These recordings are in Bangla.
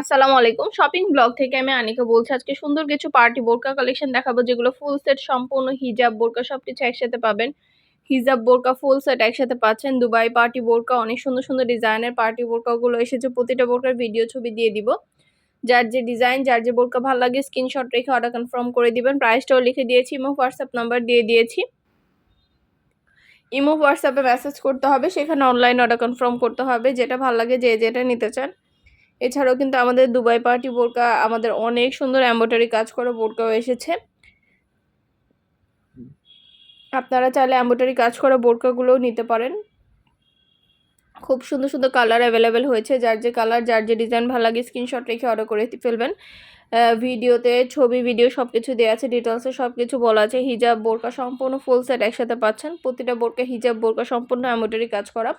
আসসালামু আলাইকুম। শপিং ব্লগ থেকে আমি আনিকা বলছি, আজকে সুন্দর কিছু পার্টি বোরকা কালেকশন দেখাবো, যেগুলো ফুল সেট সম্পূর্ণ হিজাব বোরকা সব কিছু একসাথে পাবেন। হিজাব বোরকা ফুল সেট একসাথে পাচ্ছেন, দুবাই পার্টি বোরকা, অনেক সুন্দর সুন্দর ডিজাইনের পার্টি বোরকাগুলো এসেছে, প্রতিটা বোরকার ভিডিও ছবি দিয়ে দিব। যার যে ডিজাইন যার যে বোরকা ভালো লাগে স্ক্রিনশট রেখে অর্ডার কনফার্ম করে দিবেন। প্রাইসটাও লিখে দিয়েছি ইমো হোয়াটসঅ্যাপ নাম্বার দিয়ে দিয়েছি। ইমো হোয়াটসঅ্যাপে মেসেজ করতে হবে, সেখানে অনলাইন অর্ডার কনফার্ম করতে হবে, যেটা ভালো লাগে, যে যেটা নিতে চান। এছাড়াও কিন্তু আমাদের দুবাই পার্টি বোরকা আমাদের অনেক সুন্দর এম্ব্রয়ডারি কাজ করা বোরকাও এসেছে। আপনারা চাইলে এম্ব্রয়ডারি কাজ করা বোরকাগুলোও নিতে পারেন। খুব সুন্দর সুন্দর কালার অ্যাভেলেবেল হয়েছে যার যে কালার যার যে ডিজাইন ভালো লাগে স্ক্রিনশট রেখে অর্ডার করে ফেলবেন। ভিডিওতে ছবি ভিডিও সব কিছু দেওয়া আছে ডিটেলসে সব কিছু বলা আছে। হিজাব বোরকা সম্পূর্ণ ফুল সেট একসাথে পাচ্ছেন। প্রতিটা বোরকা হিজাব বোরকা সম্পূর্ণ এম্ব্রয়ডারি কাজ করা।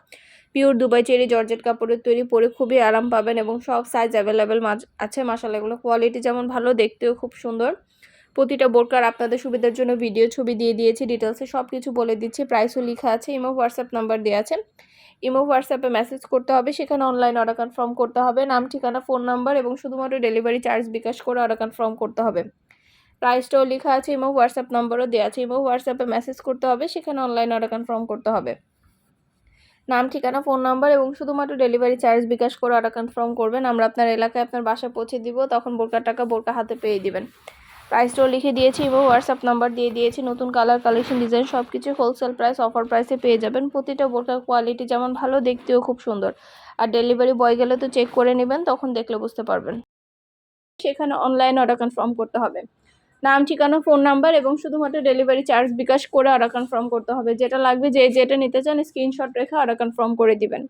পিওর দুবাই চেরি জর্জেট কাপড়ের তৈরি পরে খুবই আরাম পাবেন এবং সব সাইজ অ্যাভেলেবেল আছে মাসালা এগুলো কোয়ালিটি যেমন ভালো, দেখতেও খুব সুন্দর। প্রতিটা বোরকার আপনাদের সুবিধার জন্য ভিডিও ছবি দিয়ে দিয়েছি ডিটেলসে সব কিছু বলে দিচ্ছি প্রাইসও লেখা আছে ইমো হোয়াটসঅ্যাপ নাম্বার দেওয়া আছে। ইমো হোয়াটসঅ্যাপে মেসেজ করতে হবে, সেখানে অনলাইন অর্ডার কনফার্ম করতে হবে, নাম, ঠিকানা ফোন নাম্বার এবং শুধুমাত্র ডেলিভারি চার্জ বিকাশ করে অর্ডার কনফার্ম করতে হবে। প্রাইসটাও লেখা আছে ইমো হোয়াটসঅ্যাপ নাম্বারও দেওয়া আছে ইমো হোয়াটসঅ্যাপে মেসেজ করতে হবে, সেখানে অনলাইন অর্ডার কনফার্ম করতে হবে। নাম, ঠিকানা, ফোন নাম্বার এবং শুধুমাত্র ডেলিভারি চার্জ বিকাশ করে অর্ডার কনফার্ম করবেন। আমরা আপনার এলাকায় আপনার বাসা পৌঁছে দিব, তখন বোরকার টাকা বোরকা হাতে পেয়ে দিবেন। প্রাইসটাও লিখে দিয়েছি, এবং হোয়াটসঅ্যাপ নাম্বার দিয়ে দিয়েছি। নতুন কালার, কালেকশন, ডিজাইন সব কিছু হোলসেল প্রাইস, অফার প্রাইসে পেয়ে যাবেন। প্রতিটা বোরকার কোয়ালিটি যেমন ভালো, দেখতেও খুব সুন্দর। আর ডেলিভারি বয় গেলে তো চেক করে নেবেন, তখন দেখলে বুঝতে পারবেন। সেখানে অনলাইন অর্ডার কনফার্ম করতে হবে। নাম, ঠিকানা, ফোন নাম্বার এবং শুধুমাত্র ডেলিভারি চার্জ বিকাশ করে অর্ডার কনফার্ম করতে হবে। যেটা লাগবে যে যেটা নিতে চান স্ক্রিনশট রেখে অর্ডার কনফার্ম করে দিবেন।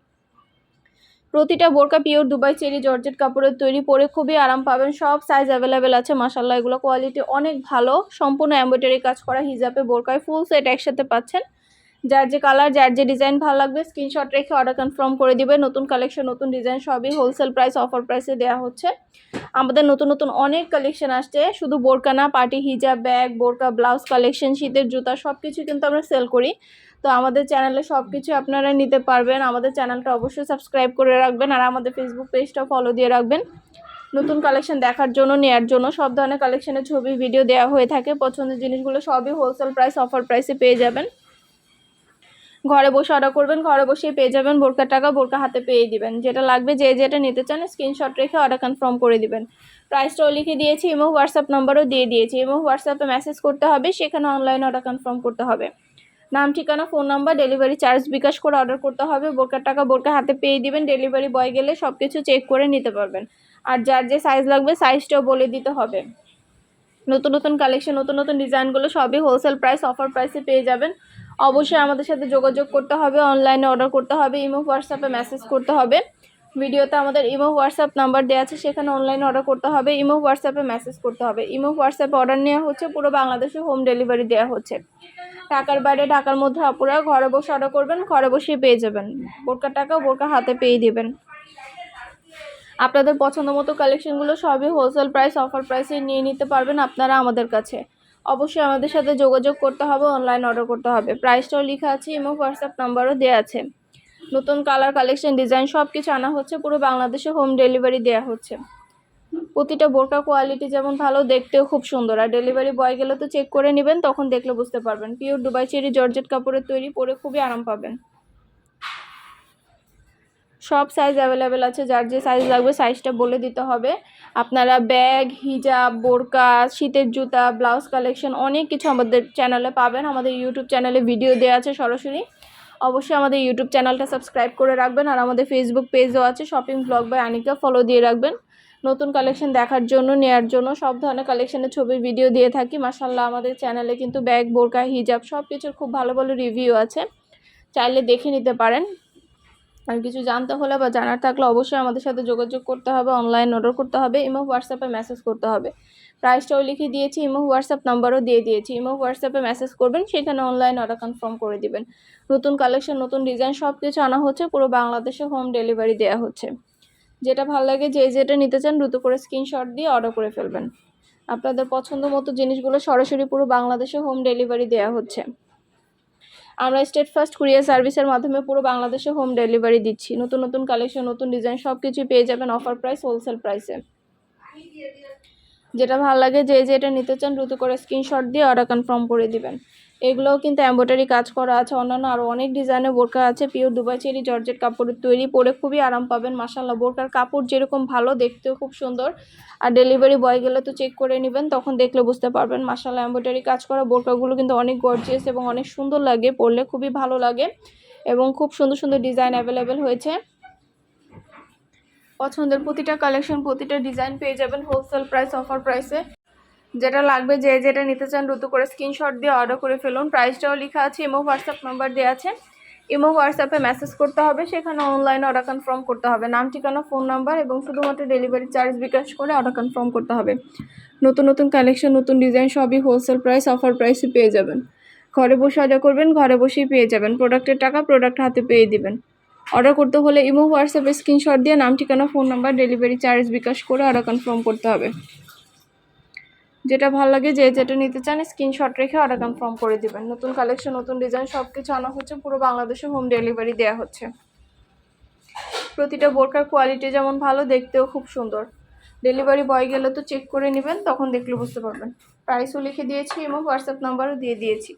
প্রতিটা বোরকা পিওর দুবাই চেরি, জর্জেট কাপড়ের তৈরি পরে খুবই আরাম পাবেন। সব সাইজ অ্যাভেলেবেল আছে মাসাল্লাহ এগুলো কোয়ালিটি অনেক ভালো। সম্পূর্ণ অ্যাম্বয়ডারি কাজ করা, হিজাবে বোরকায় ফুল সেট একসাথে পাচ্ছেন। যার যে কালার যার যে ডিজাইন ভালো লাগবে স্ক্রিনশট রেখে অর্ডার কনফার্ম করে দিবে। নতুন কালেকশন নতুন ডিজাইন সবই হোলসেল প্রাইস অফার প্রাইসে দেওয়া হচ্ছে। আমাদের নতুন নতুন অনেক কালেকশন আসছে। শুধু বোরকা না পার্টি হিজাব ব্যাগ বোরকা ব্লাউজ কালেকশন শীতের জুতা সব কিছু কিন্তু আমরা সেল করি। তো আমাদের চ্যানেলে সব কিছু আপনারা নিতে পারবেন। আমাদের চ্যানেলটা অবশ্যই সাবস্ক্রাইব করে রাখবেন আর আমাদের ফেসবুক পেজটা ফলো দিয়ে রাখবেন। নতুন কালেকশন দেখার জন্য, নেয়ার জন্য সব ধরনের কালেকশনের ছবি ভিডিও দেওয়া হয়ে থাকে। পছন্দের জিনিসগুলো সবই হোলসেল প্রাইস অফার প্রাইসে পেয়ে যাবেন। ঘরে বসে অর্ডার করবেন, ঘরে বসেই পেয়ে যাবেন বোরকার টাকা বোরকা হাতে পেয়ে দিবেন। যেটা লাগবে যে যেটা নিতে চান স্ক্রিনশট রেখে অর্ডার কনফার্ম করে দিবেন। প্রাইসটাও লিখে দিয়েছি এবং হোয়াটসঅ্যাপ নাম্বারও দিয়ে দিয়েছি। এবং হোয়াটসঅ্যাপে মেসেজ করতে হবে, সেখানে অনলাইন অর্ডার কনফার্ম করতে হবে। নাম, ঠিকানা phone number delivery charge bKash করে অর্ডার করতে হবে। বোরকার টাকা বোরকা হাতে পেয়ে দিবেন ডেলিভারি বয় গেলে সব কিছু চেক করে নিতে পারবেন। আর যার যে সাইজ লাগবে সাইজটাও বলে দিতে হবে। নতুন নতুন কালেকশন নতুন নতুন ডিজাইনগুলো সবই হোলসেল প্রাইস অফার প্রাইসে পেয়ে যাবেন। অবশ্যই আমাদের সাথে যোগাযোগ করতে হবে অনলাইনে অর্ডার করতে হবে ইমো হোয়াটসঅ্যাপে মেসেজ করতে হবে। ভিডিওতে আমাদের ইমো হোয়াটসঅ্যাপ নাম্বার দেওয়া আছে, সেখানে অনলাইনে অর্ডার করতে হবে ইমো হোয়াটসঅ্যাপে মেসেজ করতে হবে। ইমো হোয়াটসঅ্যাপে অর্ডার নেওয়া হচ্ছে, পুরো বাংলাদেশে হোম ডেলিভারি দেওয়া হচ্ছে। টাকার বাইরে, ঢাকার মধ্যে আপুরা ঘরে বসে অর্ডার করবেন, ঘরে বসেই পেয়ে যাবেন। বোরকার টাকা বোরকা হাতে পেয়ে দেবেন। আপনাদের পছন্দ মতো কালেকশনগুলো সবই হোলসেল প্রাইস অফার প্রাইসে নিয়ে নিতে পারবেন আপনারা আমাদের কাছে। অবশ্যই আমাদের সাথে যোগাযোগ করতে হবে অনলাইন অর্ডার করতে হবে। প্রাইসটাও লেখা আছে এবং হোয়াটসঅ্যাপ নাম্বারও দেওয়া আছে। নতুন কালার কালেকশন ডিজাইন সব কিছু আনা হচ্ছে, পুরো বাংলাদেশে হোম ডেলিভারি দেওয়া হচ্ছে। প্রতিটা বোরকা কোয়ালিটি যেমন ভালো, দেখতেও খুব সুন্দর। আর ডেলিভারি বয় গেলে তো চেক করে নেবেন, তখন দেখলে বুঝতে পারবেন। পিওর দুবাই চেরি জর্জেট কাপড়ের তৈরি, পরে খুবই আরাম পাবেন। সব সাইজ অ্যাভেলেবেল আছে, যার যে সাইজ লাগবে সাইজটা বলে দিতে হবে। আপনারা ব্যাগ হিজাব বোরকা, শীতের জুতা ব্লাউজ কালেকশন অনেক কিছু আমাদের চ্যানেলে পাবেন। আমাদের ইউটিউব চ্যানেলে ভিডিও দেওয়া আছে সরাসরি। অবশ্যই আমাদের ইউটিউব চ্যানেলটা সাবস্ক্রাইব করে রাখবেন আর আমাদের ফেসবুক পেজও আছে shopping blog by Anika follow দিয়ে রাখবেন। নতুন কালেকশন দেখার জন্য, নেয়ার জন্য, সব ধরনের কালেকশনের ছবির ভিডিও দিয়ে থাকি। মাসাল্লাহ আমাদের চ্যানেলে কিন্তু ব্যাগ বোরকা হিজাব সব কিছুর খুব ভালো ভালো রিভিউ আছে। চাইলে দেখে নিতে পারেন। আর কিছু জানতে হলে বা জানার থাকলে অবশ্যই আমাদের সাথে যোগাযোগ করতে হবে অনলাইন অর্ডার করতে হবে, ইমো হোয়াটসঅ্যাপে মেসেজ করতে হবে। প্রাইসটাও লিখে দিয়েছি, ইমো হোয়াটসঅ্যাপ নাম্বারও দিয়ে দিয়েছি। ইমো হোয়াটসঅ্যাপে মেসেজ করবেন, সেখানে অনলাইন অর্ডার কনফার্ম করে দিবেন। নতুন কালেকশন নতুন ডিজাইন সব কিছু আনা হচ্ছে, পুরো বাংলাদেশে হোম ডেলিভারি দেওয়া হচ্ছে। যেটা ভালো লাগে, যে যেটা নিতে চান, দ্রুত করে স্ক্রিনশট দিয়ে অর্ডার করে ফেলবেন। আপনাদের পছন্দ মতো জিনিসগুলো সরাসরি পুরো বাংলাদেশে হোম ডেলিভারি দেওয়া হচ্ছে। আমরা স্টেট ফার্স্ট কুরিয়ার সার্ভিসের মাধ্যমে পুরো বাংলাদেশে হোম ডেলিভারি দিচ্ছি। নতুন নতুন কালেকশন নতুন ডিজাইন সব কিছুই পেয়ে যাবেন অফার প্রাইস হোলসেল প্রাইসে যেটা ভালো লাগে যে এটা নিতে চান, দ্রুত করে স্ক্রিনশট দিয়ে অর্ডার কনফার্ম করে দিবেন। এগুলোও কিন্তু এম্ব্রয়ডারি কাজ করা আছে। অন্যান্য আরও অনেক ডিজাইনের বোরকা আছে। পিওর দুবাই চেরি জর্জেট কাপড়ের তৈরি পরে খুবই আরাম পাবেন মাসাল্লাহ বোরকার কাপড় যেরকম ভালো, দেখতেও খুব সুন্দর। আর ডেলিভারি বয় গেলে তো চেক করে নেবেন, তখন দেখলে বুঝতে পারবেন। মাসাল্লাহ এম্ব্রয়ডারি কাজ করা বোরকাগুলো কিন্তু অনেক গর্জিয়াস এবং অনেক সুন্দর লাগে, পরলে খুবই ভালো লাগে এবং খুব সুন্দর সুন্দর ডিজাইন অ্যাভেলেবেল হয়েছে। পছন্দের প্রতিটা কালেকশন প্রতিটা ডিজাইন পেয়ে যাবেন হোলসেল প্রাইস অফার প্রাইসে যেটা লাগবে যে যেটা নিতে চান দ্রুত করে স্ক্রিনশট দিয়ে অর্ডার করে ফেলুন। প্রাইসটাও লেখা আছে ইমো হোয়াটসঅ্যাপ নাম্বার দেওয়া আছে। ইমো হোয়াটসঅ্যাপে মেসেজ করতে হবে, সেখানে অনলাইনে অর্ডার কনফার্ম করতে হবে। নাম, ঠিকানা ফোন নাম্বার এবং শুধুমাত্র ডেলিভারি চার্জ বিকাশ করে অর্ডার কনফার্ম করতে হবে। নতুন নতুন কালেকশন নতুন ডিজাইন সবই হোলসেল প্রাইস অফার প্রাইসে পেয়ে যাবেন। ঘরে বসে অর্ডার করবেন, ঘরে বসেই পেয়ে যাবেন। প্রোডাক্টের টাকা প্রোডাক্ট হাতে পেয়ে দিবেন। অর্ডার করতে হলে ইমো হোয়াটসঅ্যাপে স্ক্রিনশট দিয়ে নাম, ঠিকানা phone number delivery charge bKash করে অর্ডার কনফার্ম করতে হবে। যেটা ভালো লাগে যে যেটা নিতে চান স্ক্রিনশট রেখে অর্ডার কনফার্ম করে দিবেন। নতুন কালেকশন নতুন ডিজাইন সব কিছু আনা হচ্ছে, পুরো বাংলাদেশে হোম ডেলিভারি দেওয়া হচ্ছে। প্রতিটা বোরকার কোয়ালিটি যেমন ভালো, দেখতেও খুব সুন্দর। ডেলিভারি বয় গেলে তো চেক করে নেবেন, তখন দেখলে বুঝতে পারবেন। প্রাইসও লিখে দিয়েছি এবং হোয়াটসঅ্যাপ নাম্বারও দিয়ে দিয়েছি।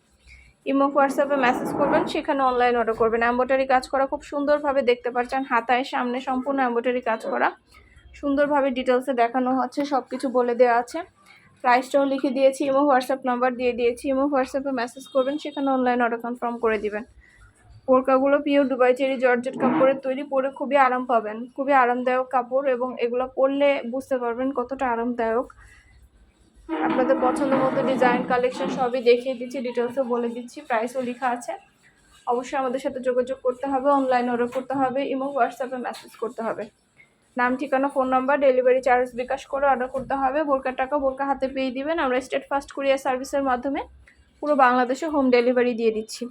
ইমো হোয়াটসঅ্যাপে মেসেজ করবেন, সেখানে অনলাইন অর্ডার করবেন। এম্ব্রয়ডারি কাজ করা খুব সুন্দরভাবে দেখতে পাচ্ছেন হাতায়, সামনে সম্পূর্ণ এম্ব্রয়ডারি কাজ করা। সুন্দরভাবে ডিটেলসে দেখানো হচ্ছে সব কিছু বলে দেওয়া আছে। প্রাইসটাও লিখে দিয়েছি, ইমো, হোয়াটসঅ্যাপ নাম্বার দিয়ে দিয়েছি। ইমো, হোয়াটসঅ্যাপে মেসেজ করবেন, সেখানে অনলাইন অর্ডার কনফার্ম করে দিবেন। পোরকাগুলো পিওর দুবাই চেরি জর্জেট কাপড়ের তৈরি, পরে খুবই আরাম পাবেন। খুবই আরামদায়ক কাপড় এবং এগুলো পরলে বুঝতে পারবেন কতটা আরামদায়ক। আপনাদের পছন্দ মতো ডিজাইন কালেকশন সবই দেখিয়ে দিচ্ছি ডিটেলসও বলে দিচ্ছি প্রাইসও লেখা আছে। অবশ্যই আমাদের সাথে যোগাযোগ করতে হবে অনলাইন অর্ডার করতে হবে, ইমো, হোয়াটসঅ্যাপে মেসেজ করতে হবে। নাম, ঠিকানা phone number delivery charge bKash করে অর্ডার করতে হবে। বোরকার টাকা বোরকা হাতে পেয়ে দিবেন। আমরা স্টেট ফাস্ট কুরিয়ার সার্ভিসের মাধ্যমে পুরো বাংলাদেশে হোম ডেলিভারি দিয়ে দিচ্ছি।